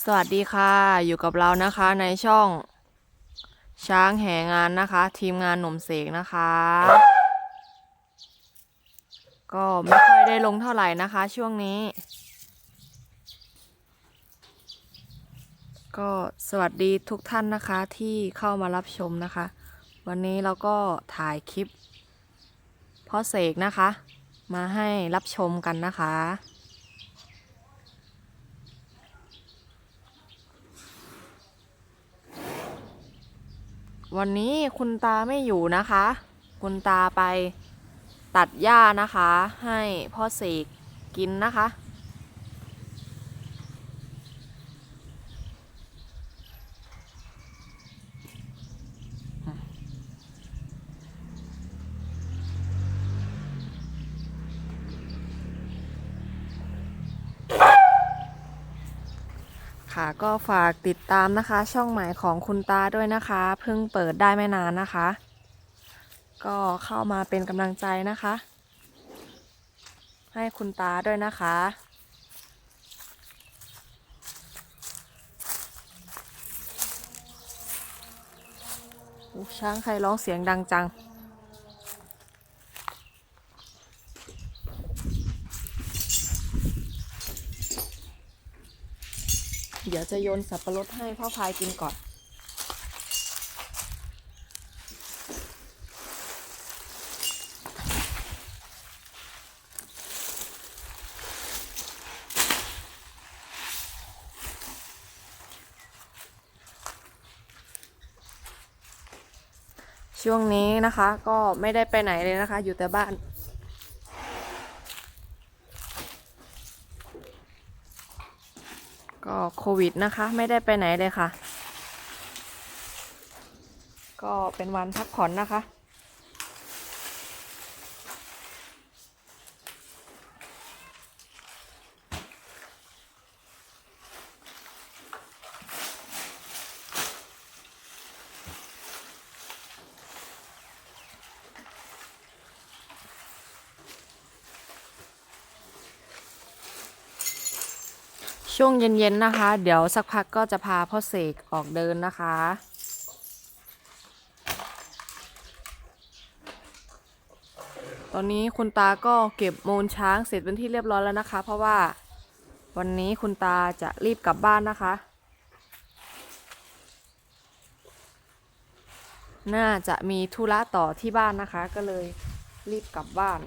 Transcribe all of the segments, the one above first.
สวัสดีค่ะ อยู่กับเรานะคะในช่อง ช้างแห่งานนะคะ ทีมงานหนุ่มเสกนะคะ ก็ไม่ค่อยได้ลงเท่าไหร่นะคะ ช่วงนี้ ก็สวัสดีทุกท่านนะคะที่เข้ามารับชมนะคะ วันนี้เราก็ถ่ายคลิปพ่อเสกนะคะ มาให้รับชมกันนะคะ วันนี้คุณตาไม่อยู่นะคะ คุณตาไปตัดหญ้านะคะ ให้พ่อเสกกินนะคะ ค่ะก็ฝากติดตามนะคะ ช่องใหม่ของคุณตาด้วยนะคะ เพิ่งเปิดได้ไม่นานนะคะ ก็เข้ามาเป็นกำลังใจนะคะ ให้คุณตาด้วยนะคะช้างใครร้องเสียงดังจัง เดี๋ยวจะโยนสับปะรดให้พ่อพายกินก่อน ช่วงนี้นะคะก็ไม่ได้ไปไหนเลยนะคะ อยู่แต่บ้าน ก็โควิดนะคะ ไม่ได้ไปไหนเลยค่ะ ก็เป็นวันพักผ่อนนะคะ ช่วงเย็นๆนะคะ เดี๋ยวสักพักก็จะพาพ่อเสกออกเดินนะคะ ตอนนี้คุณตาก็เก็บมูลช้างเสร็จเป็นที่เรียบร้อยแล้วนะคะ เพราะว่าวันนี้คุณตาจะรีบกลับบ้านนะคะ น่าจะมีธุระต่อที่บ้านนะคะ ก็เลยรีบกลับบ้าน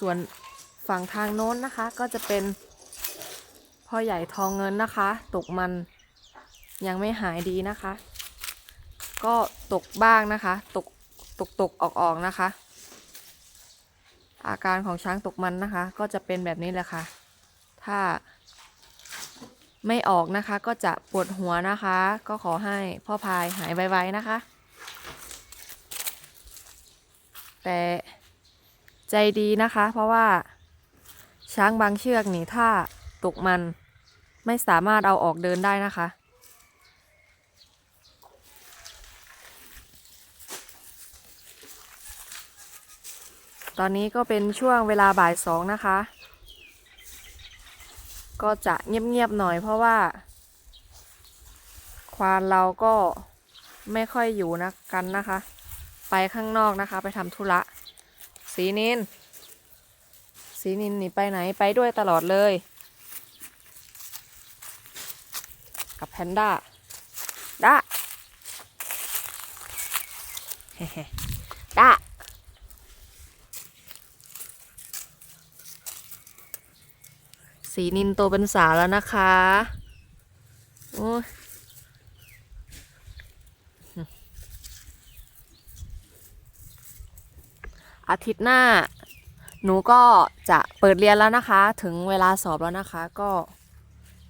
ส่วนฝั่งทางโน้นนะคะ ก็จะเป็นพ่อใหญ่ทองเงินนะคะ ตกมันยังไม่หายดีนะคะ ก็ตกบ้างนะคะ ตกตกตกออกออกนะคะ อาการของช้างตกมันนะคะ ก็จะเป็นแบบนี้แหละค่ะ ถ้าไม่ออกนะคะก็จะปวดหัวนะคะ ก็ขอให้พ่อพายหายไวๆนะคะ แต่ ใจดีนะคะ เพราะว่าช้างบางเชือกนี่ถ้าตกมันไม่สามารถเอาออกเดินได้นะคะ ตอนนี้ก็เป็นช่วงเวลาบ่ายสองนะคะ ก็จะเงียบๆหน่อยเพราะว่า ควานเราก็ไม่ค่อยอยู่นะกันนะคะ ไปข้างนอกนะคะ ไปทำธุระ สีนิน สีนินหนีไปไหนไปด้วยตลอดเลย กับแพนด้าด้าเฮ้ๆด้าสีนินโตเป็นสาวแล้วนะคะ โอ้ อาทิตย์หน้า หนูก็จะเปิดเรียนแล้วนะคะ ถึงเวลาสอบแล้วนะคะ ก็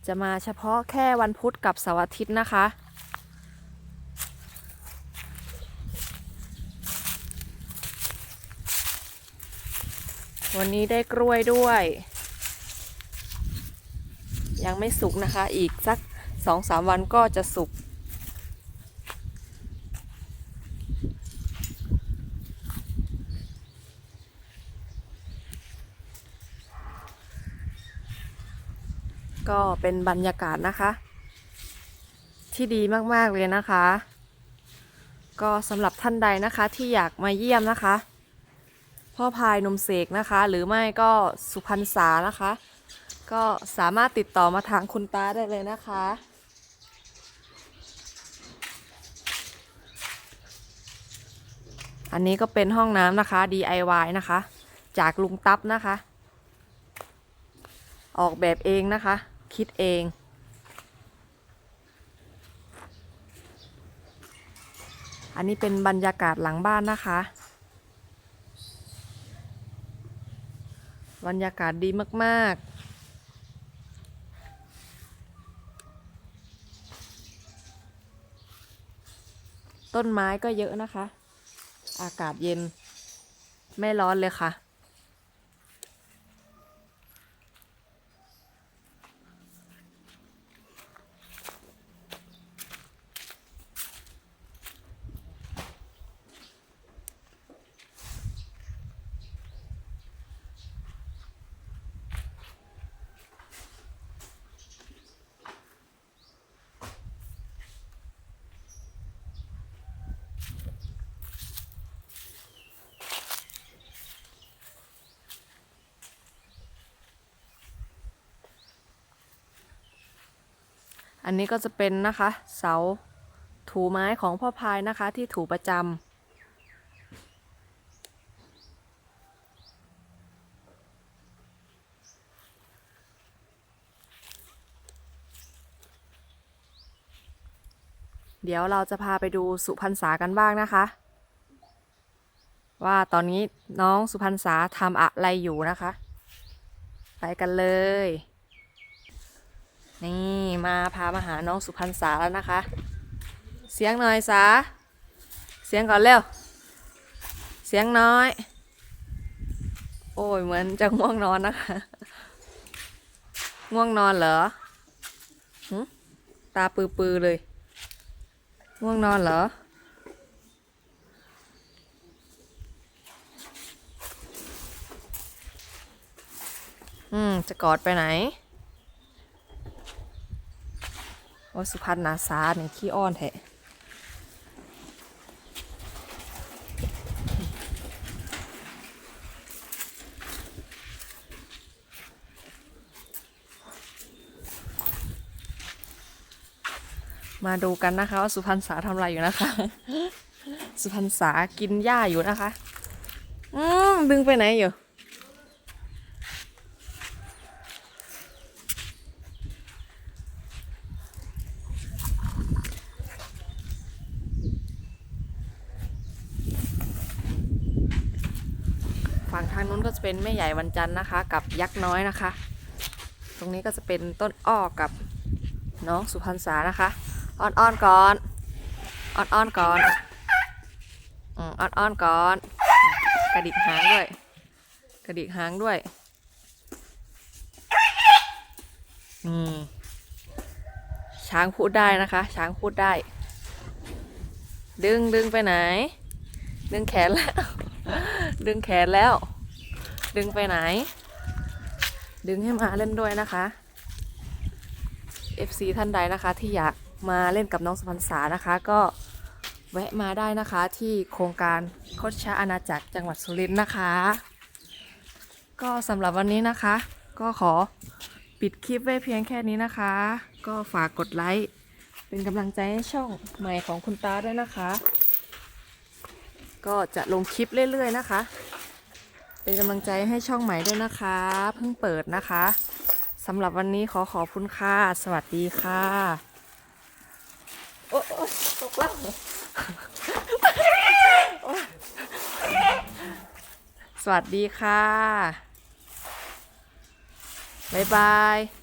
จะมาเฉพาะแค่วันพุธกับเสาร์อาทิตย์นะคะ วันนี้ได้กล้วยด้วย ยังไม่สุกนะคะ อีกสักสองสามวันก็จะสุก ก็เป็นบรรยากาศนะคะ ที่ดีมากๆเลยนะคะ ก็สำหรับท่านใดนะคะที่อยากมาเยี่ยมนะคะ พ่อพายนมเสกนะคะ หรือไม่ก็สุพรรณษานะคะ ก็สามารถติดต่อมาทางคุณตาได้เลยนะคะอันนี้ก็เป็นห้องน้ำนะคะ DIY นะคะ จากลุงตั๊บนะคะ ออกแบบเองนะคะ คิดเอง อันนี้เป็นบรรยากาศหลังบ้านนะคะ บรรยากาศดีมากๆต้นไม้ก็เยอะนะคะ อากาศเย็น ไม่ร้อนเลยค่ะ อันนี้ก็จะเป็นนะคะ เสาถูไม้ของพ่อพายนะคะที่ถูประจำเดี๋ยวเราจะพาไปดูสุพรรณษากันบ้างนะคะ ว่าตอนนี้น้องสุพรรณษาทำอะไรอยู่นะคะ ไปกันเลย นี่มาพามาหาน้องสุพรรณษาแล้วนะคะ เสียงหน่อยสา เสียงก่อนเร็ว เสียงน้อย โอ้ยเหมือนจะง่วงนอนนะคะ ง่วงนอนเหรอหึตาปือๆเลย ง่วงนอนเหรอ อืม จะกอดไปไหน โอ้สุพรรณนาซาเนี่ยขี้อ้อนแท้มาดูกันนะคะว่าสุพรรณษาทำอะไรอยู่นะคะ สุพรรณษากินหญ้าอยู่นะคะ อืมดึงไปไหนอยู่ ฝั่งทางนู้น ก็จะเป็นแม่ใหญ่วันจันทร์นะคะ กับยักษ์น้อยนะคะ ตรงนี้ก็จะเป็นต้นอ้อกับน้องสุพรรณษานะคะอ้อนๆก่อนอ้อนๆก่อนอืมอ้อนๆก่อน กระดิกหางด้วย กระดิกหางด้วยนี่ช้างพูดได้นะคะ ช้างพูดได้ ดึงดึงไปไหน ดึงแขนแล้ว ดึงแขนแล้ว ดึงไปไหน ดึงให้มาเล่นด้วยนะคะ FC ท่านใดนะคะที่อยากมาเล่นกับน้องสุพรรณษานะคะ ก็แวะมาได้นะคะที่โครงการโคชชาอาณาจักรจังหวัดสุรินทร์นะคะ ก็สำหรับวันนี้นะคะ ก็ขอปิดคลิปไว้เพียงแค่นี้นะคะ ก็ฝากกดไลค์เป็นกำลังใจให้ช่องใหม่ของคุณตาด้วยนะคะ ก็จะลงคลิปเรื่อยๆนะคะ เป็นกำลังใจให้ช่องใหม่ด้วยนะคะ เพิ่งเปิดนะคะสำหรับวันนี้ขอขอบคุณค่ะ สวัสดีค่ะ โอ๊ยโอตกแล้วสวัสดีค่ะ บ๊ายบาย